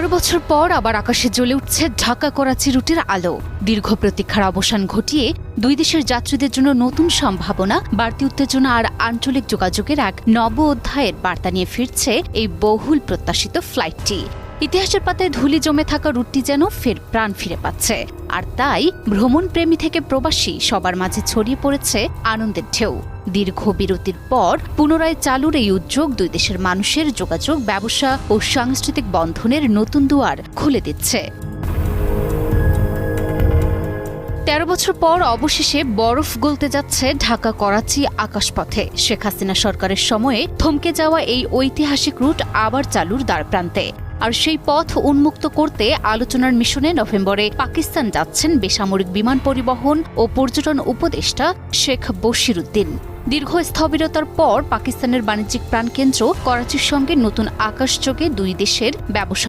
তেরো বছর পর আবার আকাশে জ্বলে উঠছে ঢাকা করাচি রুটের আলো। দীর্ঘ প্রতীক্ষার অবসান ঘটিয়ে দুই দেশের যাত্রীদের জন্য নতুন সম্ভাবনা, বাড়তি উত্তেজনা আর আঞ্চলিক যোগাযোগের এক নব অধ্যায়ের বার্তা নিয়ে ফিরছে এই বহুল প্রত্যাশিত ফ্লাইটটি ইতিহাসের পাতায় ধুলি জমে থাকা রুটটি যেন ফের প্রাণ ফিরে পাচ্ছে। আর তাই ভ্রমণ প্রেমী থেকে প্রবাসী সবার মাঝে ছড়িয়ে পড়েছে আনন্দের ঢেউ। দীর্ঘ বিরতির পর পুনরায় চালুর এই উদ্যোগ দুই দেশের মানুষের যোগাযোগ, ব্যবসা ও সাংস্কৃতিক বন্ধনের নতুন দুয়ার খুলে দিচ্ছে। তেরো বছর পর অবশেষে বরফ গলতে যাচ্ছে ঢাকা করাচি আকাশপথে। শেখ হাসিনা সরকারের সময়ে থমকে যাওয়া এই ঐতিহাসিক রুট আবার চালুর দ্বারপ্রান্তে। আর সেই পথ উন্মুক্ত করতে আলোচনার মিশনে নভেম্বরে পাকিস্তান যাচ্ছেন বেসামরিক বিমান পরিবহন ও পর্যটন উপদেষ্টা শেখ বশিরুদ্দিন। দীর্ঘ স্থবিরতার পর পাকিস্তানের বাণিজ্যিক প্রাণকেন্দ্র করাচির সঙ্গে নতুন আকাশযোগে দুই দেশের ব্যবসা